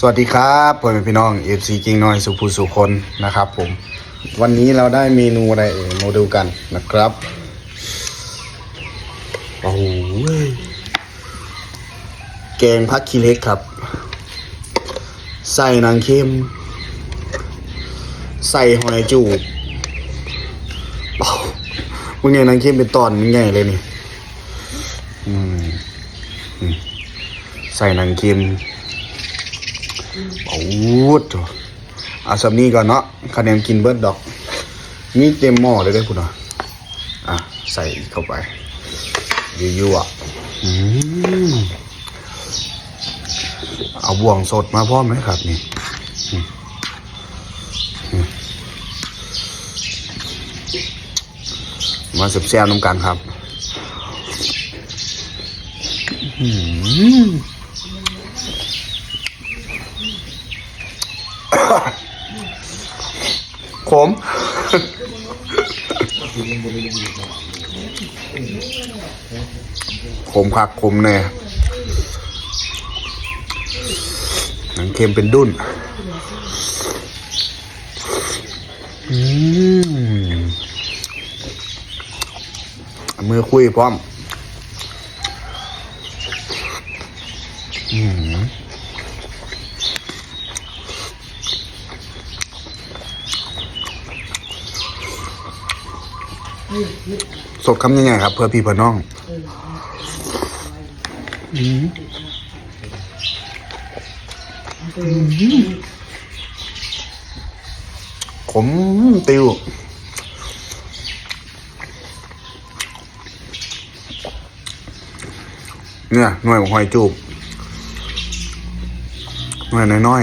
สวัสดีครับพ่อแม่พี่น้องเอฟซีกิงน้อยสุภูสุคนนะครับผม วันนี้เราได้เมนูอะไรเอ่ยมาดูกันนะครับโอ้โหแกงพักคีเล็กครับ ใส่นางเค็มใส่หอยจูบโอ้โหมึงไงนางเค็มเป็นตอนมึงไงเลยนี่ใส่นางเค็ม โอ้โหจ้ะเอาสำนี้ก่อนเนาะคะแนนกินเบิร์ดดอก มีเต็มหม้อเลยได้อคุณอะอะ ใส่เข้าไปยั่วๆอืมเอาบ่วงสดมาพร้อมไหมครับนี่มาเสียบแซวน้ำกันครับ อืม ขมขมคักขมแน่หนังเค็มเป็นดุนมือคุยพร้อม อืม สดคำยังไงครับ เพื่อพี่เพื่อน้องอืมขมติวเนี่ยหน่วยของหอยจูบหน่วยน้อย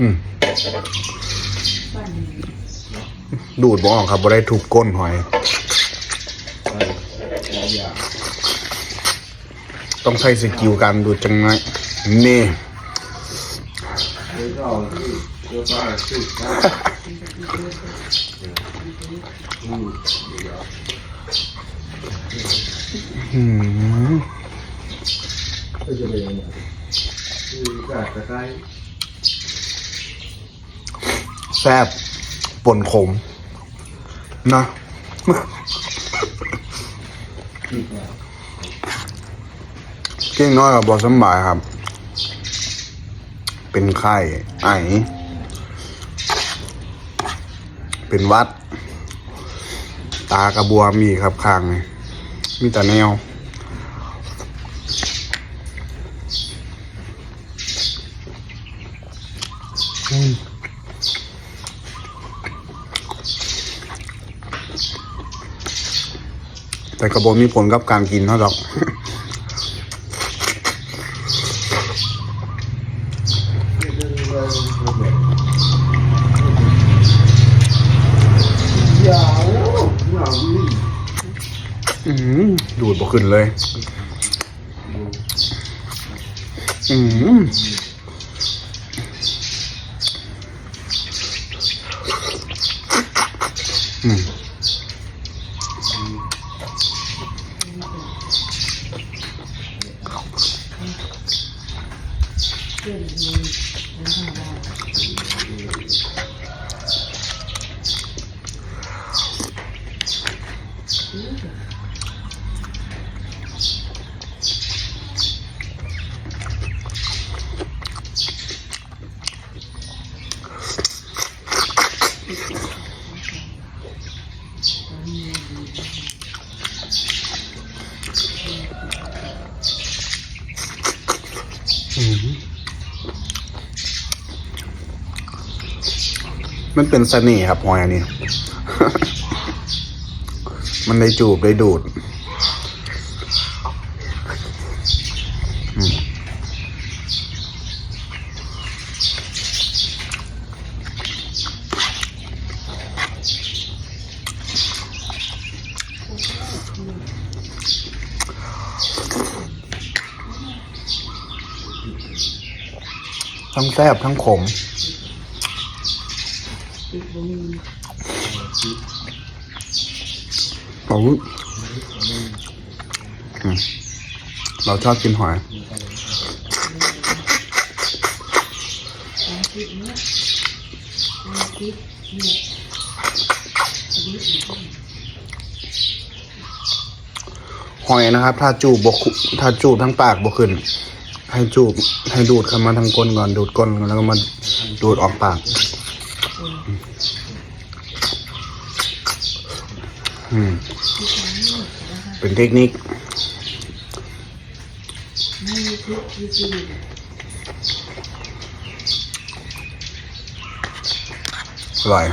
อืมดูดบออกครับบ่ได้ถูกก้นหอย ต้องใช้สกิลการดูดจังไงนี่ อืมแซ่บป่นขม นะเก่งน้อยกับบอสำบายครับ เป็นไข้ไอ เป็นวัด ตากระบวมมีครับข้างนี่มีแต่แนว อืมแต่กระบวมีผลกับการกินเท่าดอก ดูดบ่ขึ้นเลย อืมอืม มันเป็นเสน่ห์ครับหอยอันนี้ มันได้จูบได้ดูด ทั้งแซ่บทั้งขม เราอืมเราชอบกินหอย หอยนะครับ ถ้าจูบบกถ้าจูบทั้งปากบกขึ้น ให้จูบให้ดูดเข้ามาทางก้นก่อนดูดก้นก่อนแล้วก็มาดูดออกปากเป็นเทคนิคอร่อย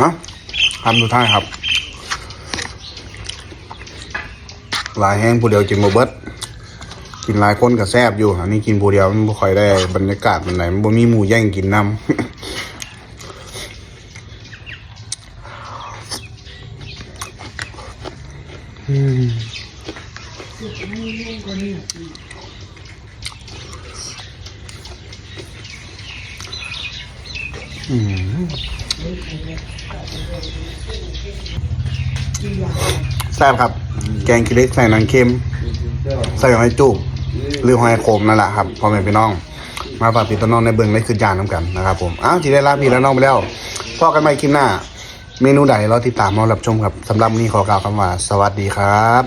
ฮะคำสุดท้ายครับ หลายแห้งผู้เดียวกินบ่เบิดกินหลายคนก็แซบอยู่อันนี้กินผู้เดียวมันบ่ค่อยได้บรรยากาศมันไหนมันบ่มีหมูแย่งกินน้ำอืมอืม แซ่บครับ แกงกิเล็กใส่นังเค็ม ใส่หอยจุกหรือหอยโขมนั่นแหละครับพ่อแม่พี่น้อง มาฝากพี่ต้นน้องในเบิ้งในคืนจานน้ำกันนะครับผม อ้าวที่ได้ลาพี่แล้วน้องไปแล้วพอกันใหม่คลิปหน้า เมนูใดเราติดตามมารับชมครับสำหรับวันนี้ขอกล่าวคำว่า สวัสดีครับ